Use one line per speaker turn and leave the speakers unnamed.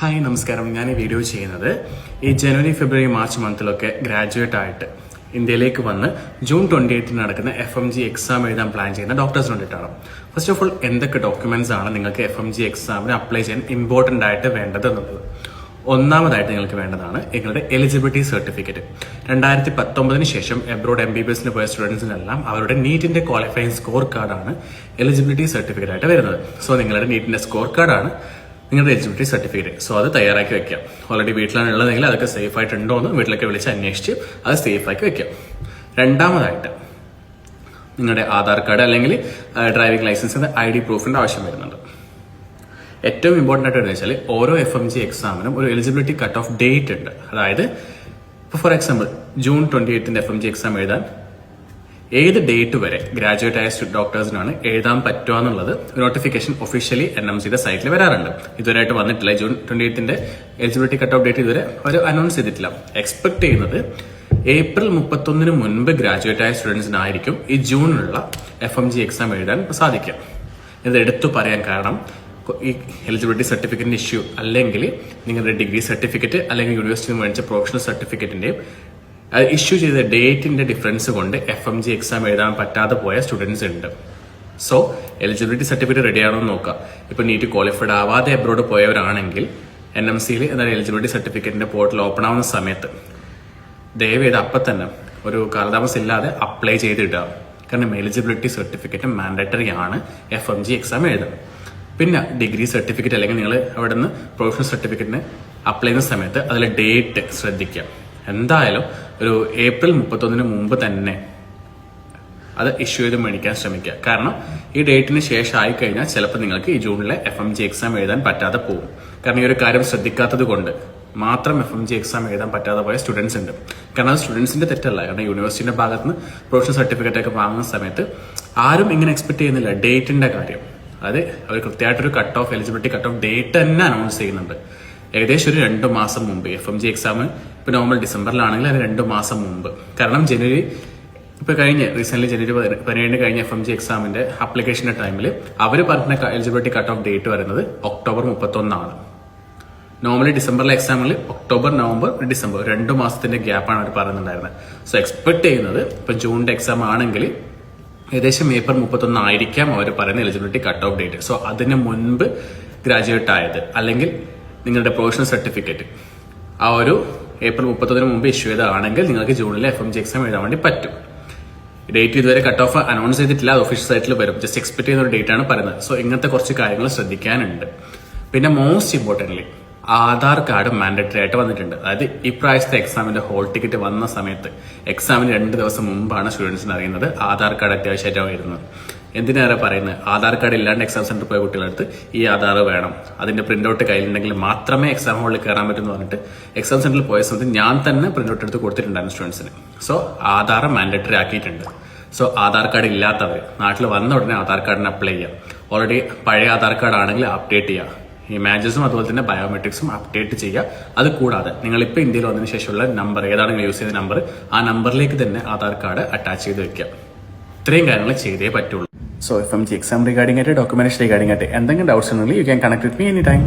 Hi നമസ്കാരം. ഞാൻ ഈ വീഡിയോ ചെയ്യുന്നത് ഈ ജനുവരി ഫെബ്രുവരി മാർച്ച് മന്തിലൊക്കെ ഗ്രാജുവേറ്റ് ആയിട്ട് ഇന്ത്യയിലേക്ക് വന്ന് ജൂൺ ട്വന്റി എയ്റ്റിന് നടക്കുന്ന എഫ് എം ജി എക്സാം എഴുതാൻ പ്ലാൻ ചെയ്യുന്ന ഡോക്ടേഴ്സ് വേണ്ടിയിട്ടാണ്. ഫസ്റ്റ് ഓഫ് ഓൾ എന്തൊക്കെ ഡോക്യുമെന്റ്സ് ആണ് നിങ്ങൾക്ക് എഫ് എം ജി എക്സാമിന് അപ്ലൈ ചെയ്യാൻ ഇമ്പോർട്ടന്റ് ആയിട്ട് വേണ്ടത് എന്നുള്ളത്? ഒന്നാമതായിട്ട് നിങ്ങൾക്ക് വേണ്ടതാണ് നിങ്ങളുടെ എലിജിബിലിറ്റി സർട്ടിഫിക്കറ്റ് രണ്ടായിരത്തി പത്തൊമ്പതിന് ശേഷം എബ്രോഡ് എം ബി ബി എസിന് പോയ സ്റ്റുഡൻസിനെല്ലാം അവരുടെ നീറ്റിന്റെ ക്വാളിഫയിങ് സ്കോർ കാർഡാണ് എലിജിബിലിറ്റി സർട്ടിഫിക്കറ്റ് ആയിട്ട് വരുന്നത്. സോ നിങ്ങളുടെ നീറ്റിന്റെ സ്കോർ കാർഡാണ് നിങ്ങളുടെ എലിജിബിലിറ്റി സർട്ടിഫിക്കറ്റ് സോ അത് തയ്യാറാക്കി വെക്കാം ഓൾറെഡി വീട്ടിലാണ് ഉള്ളതെങ്കിൽ അതൊക്കെ സേഫ് ആയിട്ടുണ്ടോ എന്ന് വീട്ടിലൊക്കെ വിളിച്ച് അന്വേഷിച്ച് അത് സേഫ് ആക്കി വെക്കാം രണ്ടാമതായിട്ട് നിങ്ങളുടെ ആധാർ കാർഡ് അല്ലെങ്കിൽ ഡ്രൈവിംഗ് ലൈസൻസിന്റെ ഐ ഡി പ്രൂഫിന്റെ ആവശ്യം വരുന്നുണ്ട്. ഏറ്റവും ഇമ്പോർട്ടന്റ് ആയിട്ട് വെച്ചാൽ ഓരോ എഫ് എം ജി എക്സാമിനും ഒരു എലിജിബിലിറ്റി കട്ട് ഓഫ് ഡേറ്റ് ഉണ്ട്. അതായത് ഇപ്പോൾ ഫോർ എക്സാമ്പിൾ ജൂൺ ട്വന്റി എയ്റ്റിന്റെ എഫ് എം ജി എക്സാം എഴുതാൻ ഏത് ഡേറ്റ് വരെ ഗ്രാജുവേറ്റ് ആയ ഡോക്ടേഴ്സിനാണ് എഴുതാൻ പറ്റുക എന്നുള്ളത് നോട്ടിഫിക്കേഷൻ ഒഫീഷ്യലി എൻ എം സിയുടെ സൈറ്റിൽ വരാറുണ്ട്. ഇതുവരെയായിട്ട് വന്നിട്ടില്ല. ജൂൺ ട്വന്റി എയ്റ്റിന്റെ എലിജിബിലിറ്റി കട്ട് ഓഫ് ഡേറ്റ് ഇതുവരെ അവർ അനൗൺസ് ചെയ്തിട്ടില്ല. എക്സ്പെക്ട് ചെയ്യുന്നത് ഏപ്രിൽ മുപ്പത്തൊന്നിന് മുൻപ് ഗ്രാജുവേറ്റ് ആയ സ്റ്റുഡൻസിനായിരിക്കും ഈ ജൂണിലുള്ള എഫ് എം ജി എക്സാം എഴുതാൻ സാധിക്കുക. ഇത് എടുത്തു പറയാൻ കാരണം ഈ എലിജിബിലിറ്റി സർട്ടിഫിക്കറ്റിന്റെ ഇഷ്യൂ അല്ലെങ്കിൽ നിങ്ങളുടെ ഡിഗ്രി സർട്ടിഫിക്കറ്റ് അല്ലെങ്കിൽ യൂണിവേഴ്സിറ്റി മേടിച്ച പ്രൊഫഷണൽ സർട്ടിഫിക്കറ്റിന്റെയും ഇഷ്യൂ ചെയ്ത ഡേറ്റിന്റെ ഡിഫറൻസ് കൊണ്ട് എഫ് എം ജി എക്സാം എഴുതാൻ പറ്റാതെ പോയ സ്റ്റുഡൻസ് ഉണ്ട്. സോ എലിജിബിലിറ്റി സർട്ടിഫിക്കറ്റ് റെഡി ആണോ എന്ന് നോക്കാം. ഇപ്പൊ നീറ്റ് ക്വാളിഫൈഡ് ആവാതെ അബ്രോഡ് പോയവരാണെങ്കിൽ എൻ എം സിയിൽ എന്തായാലും എലിജിബിലിറ്റി സർട്ടിഫിക്കറ്റിന്റെ പോർട്ടൽ ഓപ്പൺ ആവുന്ന സമയത്ത് ദയവ് ചെയ്ത് അപ്പം തന്നെ ഒരു കാലതാമസം ഇല്ലാതെ അപ്ലൈ ചെയ്തിടുക. കാരണം എലിജിബിലിറ്റി സർട്ടിഫിക്കറ്റ് മാൻഡറ്ററി ആണ് എഫ് എം ജി എക്സാം എഴുതാൻ. പിന്നെ ഡിഗ്രി സർട്ടിഫിക്കറ്റ് അല്ലെങ്കിൽ നിങ്ങൾ അവിടെ നിന്ന് പ്രൊഫഷണൽ സർട്ടിഫിക്കറ്റിന് അപ്ലൈ ചെയ്യുന്ന സമയത്ത് അതിലെ ഡേറ്റ് ശ്രദ്ധിക്കുക. എന്തായാലും ഒരു ഏപ്രിൽ മുപ്പത്തൊന്നിന് മുമ്പ് തന്നെ അത് ഇഷ്യൂ ചെയ്ത് മേടിക്കാൻ ശ്രമിക്കുക. കാരണം ഈ ഡേറ്റിന് ശേഷം ആയി കഴിഞ്ഞാൽ ചിലപ്പോൾ നിങ്ങൾക്ക് ഈ ജൂണിലെ എഫ് എം ജി എക്സാം എഴുതാൻ പറ്റാതെ പോകും. കാരണം ഈ ഒരു കാര്യം ശ്രദ്ധിക്കാത്തത് കൊണ്ട് മാത്രം എഫ് എം ജി എക്സാം എഴുതാൻ പറ്റാതെ പോയ സ്റ്റുഡൻസ് ഉണ്ട്. കാരണം അത് സ്റ്റുഡൻസിന്റെ തെറ്റല്ല. കാരണം യൂണിവേഴ്സിറ്റിന്റെ ഭാഗത്ത് നിന്ന് പ്രൊഫഷണൽ സർട്ടിഫിക്കറ്റ് ഒക്കെ വാങ്ങുന്ന സമയത്ത് ആരും ഇങ്ങനെ എക്സ്പെക്ട് ചെയ്യുന്നില്ല ഡേറ്റിന്റെ കാര്യം. അതായത് അവർ കൃത്യമായിട്ടൊരു cut off eligibility cut off date തന്നെ അനൗൺസ് ചെയ്യുന്നുണ്ട്. ഏകദേശം ഒരു രണ്ട് മാസം മുമ്പ് എഫ് എം ജി എക്സാം ഇപ്പൊ നോർമൽ ഡിസംബറിലാണെങ്കിൽ അത് രണ്ട് മാസം മുമ്പ്. കാരണം ജനുവരി ഇപ്പൊ കഴിഞ്ഞ റീസെന്റ് ജനുവരി പതിന- പതിനേഴിന് കഴിഞ്ഞ എഫ് എം ജി എക്സാമിന്റെ അപ്ലിക്കേഷന്റെ ടൈമിൽ അവർ പറഞ്ഞ എലിജിബിലിറ്റി കട്ട് ഓഫ് ഡേറ്റ് വരുന്നത് ഒക്ടോബർ മുപ്പത്തൊന്നാണ്. നോർമലി ഡിസംബറിലെ എക്സാമിൽ ഒക്ടോബർ നവംബർ ഡിസംബർ രണ്ട് മാസത്തിന്റെ ഗ്യാപ്പാണ് അവർ പറയുന്നുണ്ടായിരുന്നത് സോ എക്സ്പെക്ട് ചെയ്യുന്നത് ഇപ്പൊ ജൂണിന്റെ എക്സാം ആണെങ്കിൽ ഏകദേശം ഏപ്രിൽ മുപ്പത്തൊന്ന് ആയിരിക്കാം അവർ പറയുന്ന eligibility cut off date so അതിന് മുൻപ് ഗ്രാജുവേറ്റ് ആയത്. അല്ലെങ്കിൽ നിങ്ങളുടെ പ്രൊഫഷണൽ സർട്ടിഫിക്കറ്റ് ആ ഒരു ഏപ്രിൽ മുപ്പത്തൊന്നിന് മുമ്പ് ഇഷ്യൂ ചെയ്തതാണെങ്കിൽ നിങ്ങൾക്ക് ജൂണിൽ എഫ് എം ജി എക്സാം എഴുതാൻ വേണ്ടി പറ്റും. ഡേറ്റ് ഇതുവരെ കട്ട് ഓഫ് അനൗൺസ് ചെയ്തിട്ടില്ല അത് ഒഫീഷ്യൽ സൈറ്റിൽ വരും. ജസ്റ്റ് എക്സ്പെക്ട് ചെയ്യുന്ന ഒരു ഡേറ്റ് ആണ് പറയുന്നത്. സോ ഇങ്ങനത്തെ കുറച്ച് കാര്യങ്ങൾ ശ്രദ്ധിക്കാനുണ്ട്. പിന്നെ most importantly Aadhaar card mandatory ആയിട്ട് വന്നിട്ടുണ്ട്. അതായത് ഇപ്രാവശ്യത്തെ എക്സാമിന്റെ ഹോൾ ടിക്കറ്റ് വന്ന സമയത്ത് എക്സാമിന് രണ്ട് ദിവസം മുമ്പാണ് സ്റ്റുഡൻസിന് അറിയുന്നത് ആധാർ കാർഡ് അത്യാവശ്യമായിട്ടാണ് വരുന്നത്. എന്തിനേറെ പറയുന്നത്? ആധാർ കാർഡ് ഇല്ലാണ്ട് എക്സാം സെന്ററിൽ പോയ കുട്ടികളടുത്ത് ഈ ആധാർ വേണം. അതിന്റെ പ്രിന്റ് ഔട്ട് കയ്യിലുണ്ടെങ്കിൽ മാത്രമേ എക്സാം ഹാളിൽ കയറാൻ പറ്റുമെന്ന് പറഞ്ഞിട്ട് എക്സാം സെന്ററിൽ പോയ സമയത്ത് ഞാൻ തന്നെ പ്രിന്റ് ഔട്ട് എടുത്ത് കൊടുത്തിട്ടുണ്ടായിരുന്നു സ്റ്റുഡൻസിന് സോ ആധാർ മാൻഡേറ്ററി ആക്കിയിട്ടുണ്ട്. സോ ആധാർ കാർഡ് ഇല്ലാത്തവർ നാട്ടിൽ വന്ന ഉടനെ ആധാർ കാർഡിന് അപ്ലൈ ചെയ്യാം. ഓൾറെഡി പഴയ ആധാർ കാർഡ് ആണെങ്കിൽ അപ്ഡേറ്റ് ചെയ്യുക മാച്ചസും അതുപോലെ തന്നെ ബയോമെട്രിക്സും അപ്ഡേറ്റ് ചെയ്യുക അത് കൂടാതെ നിങ്ങൾ ഇപ്പോൾ ഇന്ത്യയിൽ വന്നതിന് ശേഷമുള്ള നമ്പർ ഏതാണ് നിങ്ങൾ യൂസ് ചെയ്ത നമ്പർ ആ നമ്പറിലേക്ക് തന്നെ ആധാർ കാർഡ് അറ്റാച്ച് ചെയ്ത് വെക്കുക ഇത്രയും കാര്യങ്ങൾ ചെയ്തേ പറ്റുള്ളൂ. So F M G exam regarding ആയിട്ട് ഡോക്യുമെന്റേഷൻ റിഗാർഡിംഗ് ആയിട്ട് എന്തെങ്കിലും ഡൗട്ട്സ് ഉണ്ടെങ്കിൽ you can connect with me any time